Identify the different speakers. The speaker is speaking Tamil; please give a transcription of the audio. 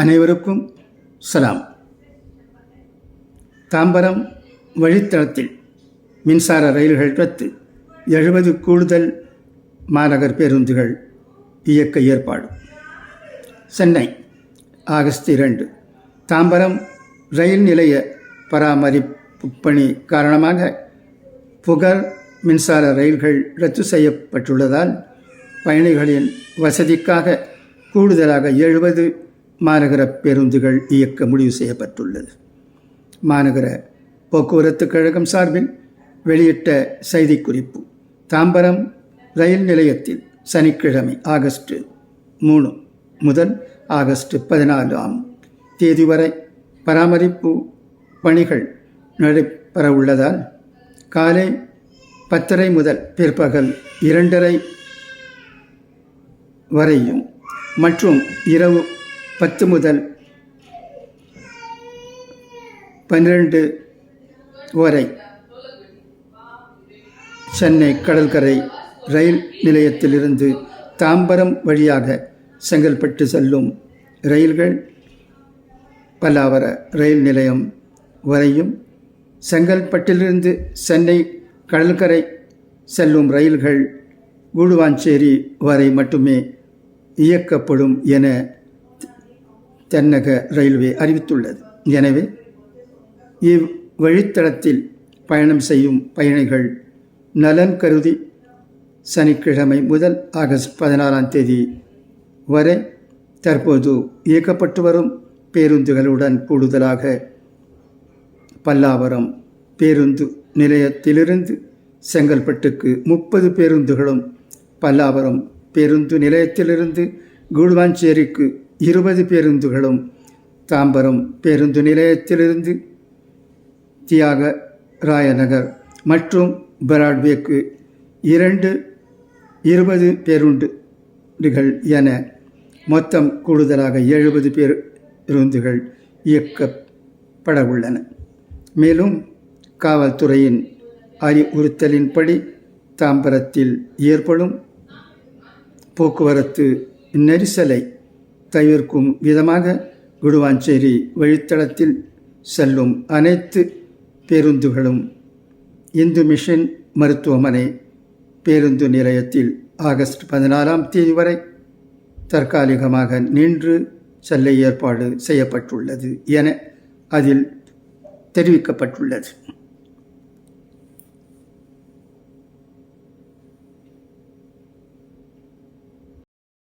Speaker 1: அனைவருக்கும் சலாம். தாம்பரம் வழித்தடத்தில் மின்சார ரயில்கள் ரத்து எழுபது கூடுதல் மாநகர் பேருந்துகள் இயக்க ஏற்பாடு. சென்னை ஆகஸ்ட் இரண்டு. தாம்பரம் ரயில் நிலைய பராமரிப்பு பணி காரணமாக புகர் மின்சார ரயில்கள் ரத்து செய்யப்பட்டுள்ளதால் பயணிகளின் வசதிக்காக கூடுதலாக எழுபது மாநகர பேருந்துகள் இயக்க முடிவு செய்யப்பட்டுள்ளது. மாநகர போக்குவரத்து கழகம் சார்பில் வெளியிட்ட செய்திக்குறிப்பு தாம்பரம் ரயில் நிலையத்தில் சனிக்கிழமை ஆகஸ்ட் மூணு முதல் ஆகஸ்ட் பதினாலாம் தேதி வரை பராமரிப்பு பணிகள் நடைபெற உள்ளதால் காலை பத்தரை முதல் பிற்பகல் இரண்டரை வரையும் மற்றும் இரவு பத்து முதல் பன்னிரண்டு வரை சென்னை கடற்கரை ரயில் நிலையத்திலிருந்து தாம்பரம் வழியாக செங்கல்பட்டு செல்லும் ரயில்கள் பல்லாவர ரயில் நிலையம் வரையும் செங்கல்பட்டிலிருந்து சென்னை கடற்கரை செல்லும் ரயில்கள் கூடுவாஞ்சேரி வரை மட்டுமே இயக்கப்படும் என தென்னக ரயில்வே அறிவித்துள்ளது. எனவே இவ்வழித்தடத்தில் பயணம் செய்யும் பயணிகள் நலன் கருதி சனிக்கிழமை முதல் ஆகஸ்ட் பதினாறாம் தேதி வரை தற்போது இயக்கப்பட்டு வரும் பேருந்துகளுடன் கூடுதலாக பல்லாவரம் பேருந்து நிலையத்திலிருந்து செங்கல்பட்டுக்கு முப்பது பேருந்துகளும் பல்லாவரம் பேருந்து நிலையத்திலிருந்து கூடுவாஞ்சேரிக்கு இருபது பேருந்துகளும் தாம்பரம் பேருந்து நிலையத்திலிருந்து தியாக ராயநகர் மற்றும் பராட்வேக்கு இரண்டு இருபது பேருந்துகள் என மொத்தம் கூடுதலாக எழுபது பேருந்துகள் இயக்கப்பட உள்ளன. மேலும் காவல்துறையின் அறிவுறுத்தலின்படி தாம்பரத்தில் ஏற்படும் போக்குவரத்து நெரிசலை தவிர்க்கும் விதமாக குடுவாஞ்சேரி வழித்தடத்தில் செல்லும் அனைத்து பேருந்துகளும் இந்து மிஷன் மருத்துவமனை பேருந்து நிலையத்தில் ஆகஸ்ட் பதினாறாம் தேதி வரை தற்காலிகமாக நின்று செல்ல ஏற்பாடு செய்யப்பட்டுள்ளது என அதில் தெரிவிக்கப்பட்டுள்ளது.